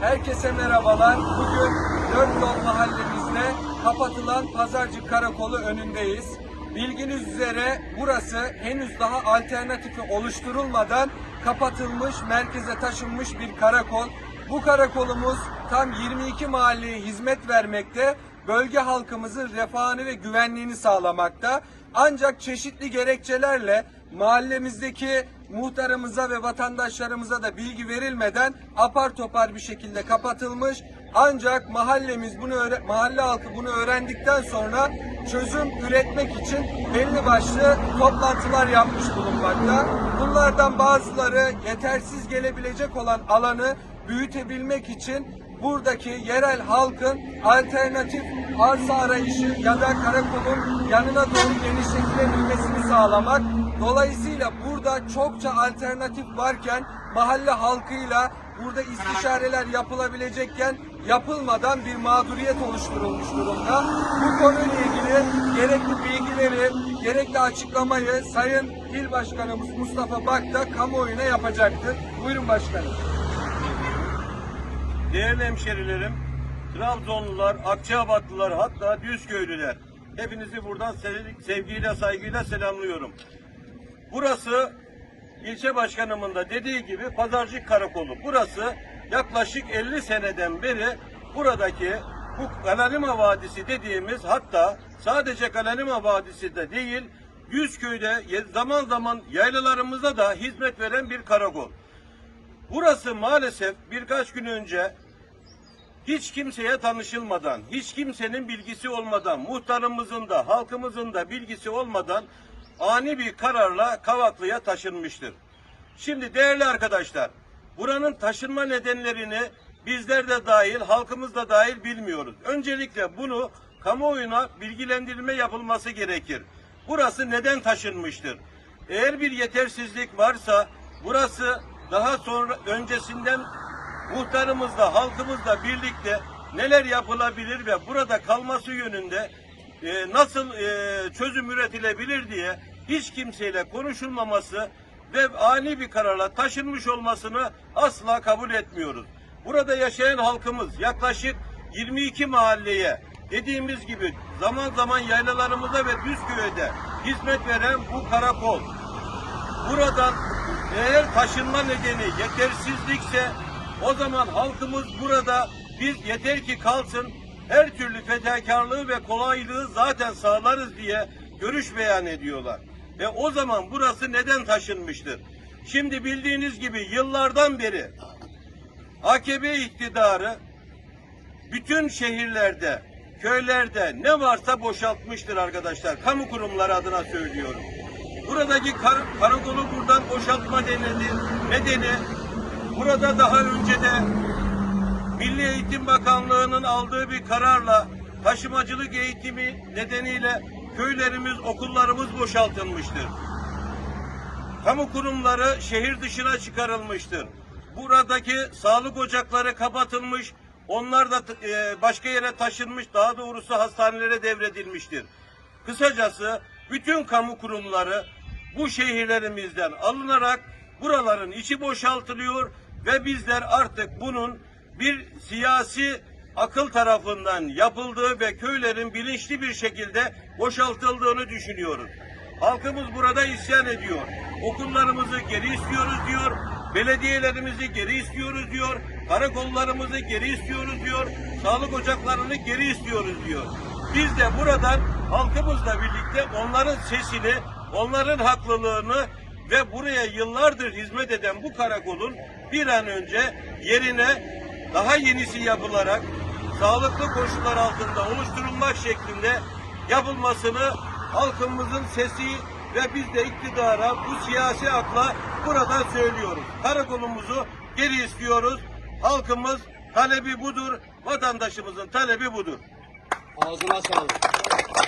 Herkese merhabalar. Bugün Dört Yol mahallemizde kapatılan Pazarcık Karakolu önündeyiz. Bilginiz üzere burası henüz daha alternatifi oluşturulmadan kapatılmış, merkeze taşınmış bir karakol. Bu karakolumuz tam 22 mahalleye hizmet vermekte, bölge halkımızın refahını ve güvenliğini sağlamakta. Ancak çeşitli gerekçelerle mahallemizdeki muhtarımıza ve vatandaşlarımıza da bilgi verilmeden apar topar bir şekilde kapatılmış. Ancak mahallemiz bunu mahalle halkı bunu öğrendikten sonra çözüm üretmek için belli başlı toplantılar yapmış bulunmakta. Bunlardan bazıları yetersiz gelebilecek olan alanı büyütebilmek için buradaki yerel halkın alternatif arsa arayışı ya da karakolun yanına doğru genişletilebilmesini sağlamak. Dolayısıyla burada çokça alternatif varken mahalle halkıyla burada istişareler yapılabilecekken yapılmadan bir mağduriyet oluşturulmuş durumda. Bu konuyla ilgili gerekli bilgileri, gerekli açıklamayı Sayın İl Başkanımız Mustafa Bak da kamuoyuna yapacaktır. Buyurun başkanım. Değerli hemşerilerim, Trabzonlular, Akçabatlılar hatta Düzköylüler. Hepinizi buradan sev- sevgiyle, saygıyla selamlıyorum. Burası ilçe başkanımın da dediği gibi Pazarcık Karakolu. Burası yaklaşık 50 seneden beri buradaki bu Galanima Vadisi dediğimiz hatta sadece Galanima Vadisi de değil Düzköy'de ye- zaman zaman yaylalarımıza da hizmet veren bir karakol. Burası maalesef birkaç gün önce hiç kimseye tanışılmadan, hiç kimsenin bilgisi olmadan, muhtarımızın da halkımızın da bilgisi olmadan ani bir kararla Kavaklı'ya taşınmıştır. Şimdi değerli arkadaşlar, buranın taşınma nedenlerini bizler de dahil, halkımız da dahil bilmiyoruz. Öncelikle bunu kamuoyuna bilgilendirme yapılması gerekir. Burası neden taşınmıştır? Eğer bir yetersizlik varsa burası daha sonra öncesinden muhtarımızla, halkımızla birlikte neler yapılabilir ve burada kalması yönünde e, nasıl e, çözüm üretilebilir diye hiç kimseyle konuşulmaması ve ani bir kararla taşınmış olmasını asla kabul etmiyoruz. Burada yaşayan halkımız yaklaşık 22 mahalleye dediğimiz gibi zaman zaman yaylalarımıza ve Düzköy'de hizmet veren bu karakol buradan eğer taşınma nedeni yetersizlikse o zaman halkımız burada biz yeter ki kalsın her türlü fedakarlığı ve kolaylığı zaten sağlarız diye görüş beyan ediyorlar. Ve o zaman burası neden taşınmıştır? Şimdi bildiğiniz gibi yıllardan beri AKP iktidarı bütün şehirlerde, köylerde ne varsa boşaltmıştır arkadaşlar. Kamu kurumları adına söylüyorum. Buradaki kar, karakolu buradan boşaltma denedi. Nedeni burada daha önce de Milli Eğitim Bakanlığı'nın aldığı bir kararla taşımacılık eğitimi nedeniyle köylerimiz, okullarımız boşaltılmıştır. Kamu kurumları şehir dışına çıkarılmıştır. Buradaki sağlık ocakları kapatılmış, onlar da e, başka yere taşınmış, daha doğrusu hastanelere devredilmiştir. Kısacası bütün kamu kurumları bu şehirlerimizden alınarak buraların içi boşaltılıyor ve bizler artık bunun bir siyasi akıl tarafından yapıldığı ve köylerin bilinçli bir şekilde boşaltıldığını düşünüyoruz. Halkımız burada isyan ediyor. Okullarımızı geri istiyoruz diyor. Belediyelerimizi geri istiyoruz diyor. Karakollarımızı geri istiyoruz diyor. Sağlık ocaklarını geri istiyoruz diyor. Biz de buradan halkımızla birlikte onların sesini, onların haklılığını ve buraya yıllardır hizmet eden bu karakolun bir an önce yerine daha yenisi yapılarak sağlıklı koşullar altında oluşturulmak şeklinde yapılmasını halkımızın sesi ve biz de iktidara bu siyasi akla buradan söylüyoruz. Karakolumuzu geri istiyoruz. Halkımız talebi budur. Vatandaşımızın talebi budur. Ağzına sağlık.